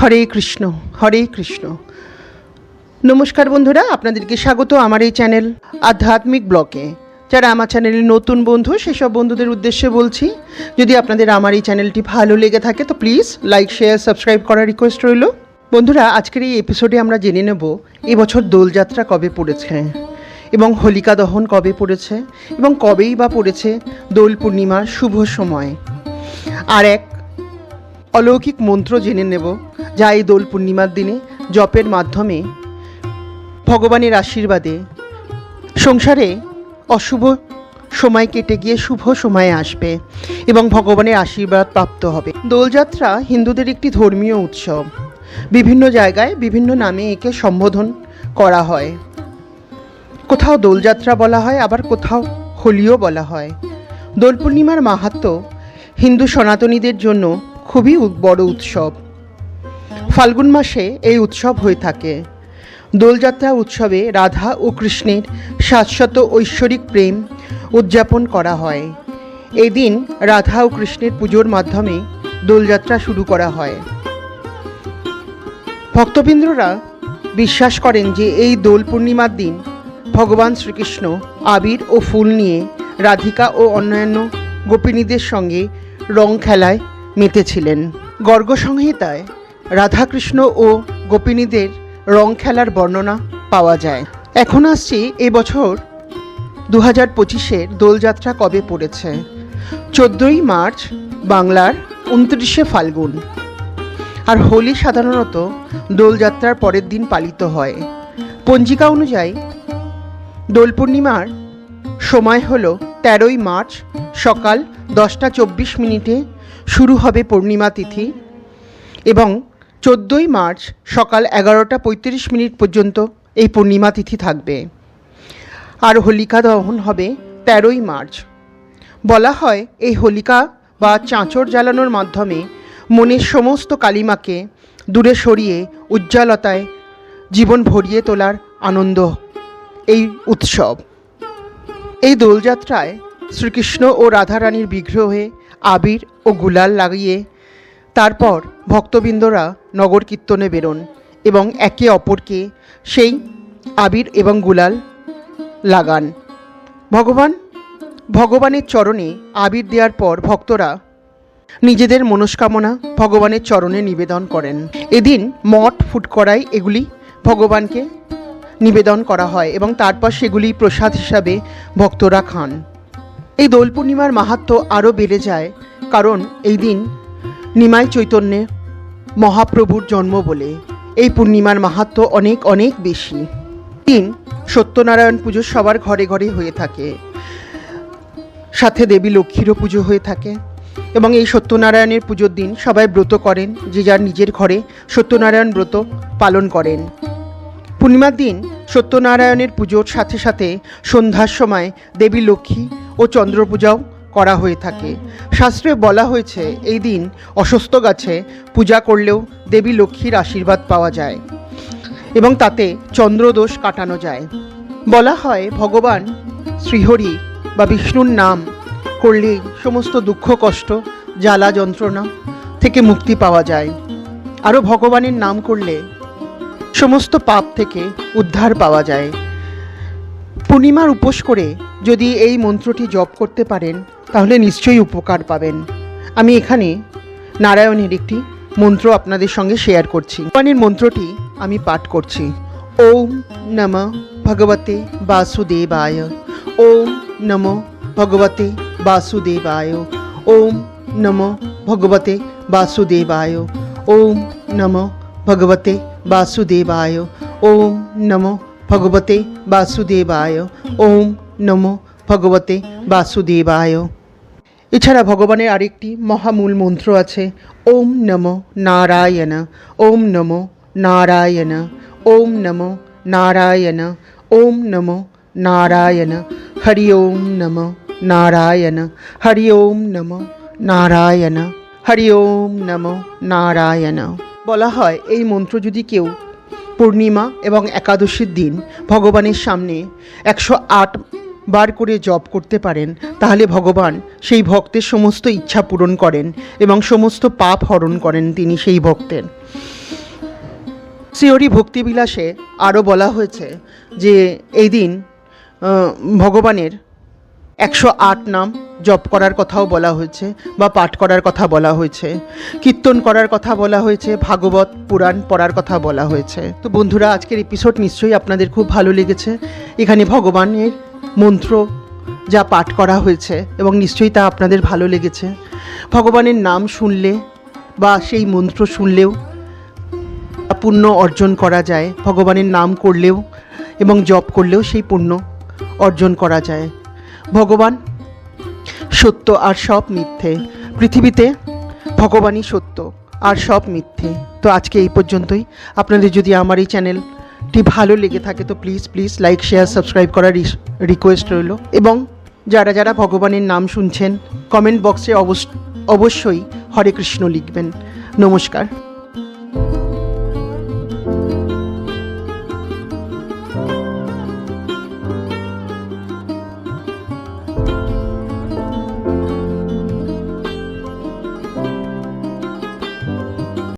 হরে কৃষ্ণ হরে কৃষ্ণ। নমস্কার বন্ধুরা, আপনাদেরকে স্বাগত আমার এই চ্যানেল আধ্যাত্মিক ব্লকে। যারা আমার চ্যানেলের নতুন বন্ধু, সেসব বন্ধুদের উদ্দেশ্যে বলছি, যদি আপনাদের আমার এই চ্যানেলটি ভালো লেগে থাকে, তো প্লিজ লাইক শেয়ার সাবস্ক্রাইব করার রিকোয়েস্ট রইল। বন্ধুরা, আজকের এই এপিসোডে আমরা জেনে নেব, এবছর দোলযাত্রা কবে পড়েছে এবং হোলিকা দহন কবে পড়েছে এবং কবেই বা পড়েছে দোল পূর্ণিমার শুভ সময়। আর এক অলৌকিক মন্ত্র জেনে নেব, যা এই দোল পূর্ণিমার দিনে জপের মাধ্যমে ভগবানের আশীর্বাদে সংসারে অশুভ সময় কেটে গিয়ে শুভ সময়ে আসবে এবং ভগবানের আশীর্বাদ প্রাপ্ত হবে। দোলযাত্রা হিন্দুদের একটি ধর্মীয় উৎসব। বিভিন্ন জায়গায় বিভিন্ন নামে একে সম্বোধন করা হয়। কোথাও দোলযাত্রা বলা হয়, আবার কোথাও হোলিও বলা হয়। দোল পূর্ণিমার মাহাত্ম্য হিন্দু সনাতনীদের জন্য খুবই বড় উৎসব। ফাল্গুন মাসে এই উৎসব হয়ে থাকে। দোলযাত্রা উৎসবে রাধা ও কৃষ্ণের শাশ্বত ঐশ্বরিক প্রেম উদযাপন করা হয়। এদিন রাধা ও কৃষ্ণের পুজোর মাধ্যমে দোলযাত্রা শুরু করা হয়। ভক্তবৃন্দরা বিশ্বাস করেন যে এই দোল পূর্ণিমার দিন ভগবান শ্রীকৃষ্ণ আবির ও ফুল নিয়ে রাধিকা ও অন্যান্য গোপিনীদের সঙ্গে রং খেলায় মেতেছিলেন। গর্গসংহিতায় রাধাকৃষ্ণ ও গোপিনীদের রং খেলার বর্ণনা পাওয়া যায়। এখন আসছি এবছর দু হাজার পঁচিশের দোলযাত্রা কবে পড়েছে? চোদ্দোই মার্চ, বাংলার উনত্রিশে ফাল্গুন। আর হোলি সাধারণত দোলযাত্রার পরের দিন পালিত হয়। পঞ্জিকা অনুযায়ী দোল পূর্ণিমার সময় হল তেরোই মার্চ সকাল দশটা চব্বিশ মিনিটে শুরু হবে পূর্ণিমা তিথি এবং চোদ্দোই মার্চ সকাল এগারোটা পঁয়ত্রিশ মিনিট পর্যন্ত এই পূর্ণিমা তিথি থাকবে। আর হোলিকা দহন হবে তেরোই মার্চ। বলা হয় এই হোলিকা বা চাঁচর জ্বালানোর মাধ্যমে মনের সমস্ত কালিমাকে দূরে সরিয়ে উজ্জ্বলতায় জীবন ভরিয়ে তোলার আনন্দ, এই উৎসব। এই দোলযাত্রায় শ্রীকৃষ্ণ ও রাধারানীর বিগ্রহে আবির ও গুলাল লাগিয়ে তারপর ভক্তবৃন্দরা নগর কীর্তনে বেরোন এবং একে অপরকে সেই আবির এবং গুলাল লাগান। ভগবান, ভগবানের চরণে আবির দেওয়ার পর ভক্তরা নিজেদের মনস্কামনা ভগবানের চরণে নিবেদন করেন। এদিন মঠ ফুটকড়াই এগুলি ভগবানকে নিবেদন করা হয় এবং তারপর সেগুলি প্রসাদ হিসাবে ভক্তরা খান। এই দোল পূর্ণিমার মাহাত্ম্য আরও বেড়ে যায়, কারণ এই দিন নিমাই চৈতন্যে মহাপ্রভুর জন্ম বলে এই পূর্ণিমার মাহাত্ম্য অনেক অনেক বেশি। দিন সত্যনারায়ণ পুজো সবার ঘরে ঘরে হয়ে থাকে, সাথে দেবী লক্ষ্মীরও পুজো হয়ে থাকে এবং এই সত্যনারায়ণের পুজোর দিন সবাই ব্রত করেন, যে যার নিজের ঘরে সত্যনারায়ণ ব্রত পালন করেন। পূর্ণিমার দিন সত্যনারায়ণের পুজোর সাথে সাথে সন্ধ্যার সময় দেবী লক্ষ্মী ও চন্দ্র পূজাও করা হয়ে থাকে। শাস্ত্রে বলা হয়েছে, এই দিন অসুস্থ গাছে পূজা করলেও দেবী লক্ষ্মীর আশীর্বাদ পাওয়া যায় এবং তাতে চন্দ্রদোষ কাটানো যায়। বলা হয়, ভগবান শ্রীহরি বা বিষ্ণুর নাম করলেই সমস্ত দুঃখ, কষ্ট, জ্বালা যন্ত্রণা থেকে মুক্তি পাওয়া যায়। আরও ভগবানের নাম করলে সমস্ত পাপ থেকে উদ্ধার পাওয়া যায়। পূর্ণিমার উপোস করে যদি এই মন্ত্রটি জপ করতে পারেন, তাহলে নিশ্চয়ই উপকার পাবেন। আমি এখানে নারায়ণের একটি মন্ত্র আপনাদের সঙ্গে শেয়ার করছি। ভগবানের মন্ত্রটি আমি পাঠ করছি। ওম নম ভগবতে বাসুদেবায়, ওম নম ভগবতে বাসুদেবায়, ওম নম ভগবতে বাসুদেবায়, ওম নম ভগবতে বাসুদেবায়, ওম নম ভগবতে বাসুদেবায় ওম নম ভগবতে বাসুদেবায় এছাড়া ভগবানের আরেকটি মহামূল মন্ত্র আছে, ওম নম নারায়ণ, ওম নম নারায়ণ, ওম নম নারায়ণ, ওম নম নারায়ণ, হরি ওম নম নারায়ণ, হরি ওম নম নারায়ণ, হরি ওম নম নারায়ণ। বলা হয় এই মন্ত্র যদি কেউ পূর্ণিমা এবং একাদশীর দিন ভগবানের সামনে একশো আট বার করে জপ করতে পারেন, তাহলে ভগবান সেই ভক্তের সমস্ত ইচ্ছা পূরণ করেন এবং সমস্ত পাপ হরণ করেন তিনি সেই ভক্তের। সিওরি ভক্তিবিলাসে আরও বলা হয়েছে যে এই দিন ভগবানের একশো আট নাম জপ করার কথাও বলা হয়েছে বা পাঠ করার কথা বলা হয়েছে, কীর্তন করার কথা বলা হয়েছে, ভাগবত পুরাণ পড়ার কথা বলা হয়েছে। তো বন্ধুরা, আজকের এপিসোড নিশ্চয়ই আপনাদের খুব ভালো লেগেছে। এখানে ভগবানের মন্ত্র যা পাঠ করা হয়েছে এবং নিশ্চয়ই তা আপনাদের ভালো লেগেছে। ভগবানের নাম শুনলে বা সেই মন্ত্র শুনলেও পুণ্য অর্জন করা যায়, ভগবানের নাম করলেও এবং জপ করলেও সেই পুণ্য অর্জন করা যায়। ভগবান, সত্য আর সব মিথ্যে। পৃথিবীতে ভগবানই সত্য আর সব মিথ্যে। তো আজকে এই পর্যন্তই। আপনাদের যদি আমার এই চ্যানেলটি ভালো লেগে থাকে, তো please please like share subscribe করার রিকোয়েস্ট রইল। এবং যারা যারা ভগবানের নাম শুনছেন কমেন্ট বক্সে অবশ্য অবশ্যই হরে কৃষ্ণ লিখবেন। নমস্কার।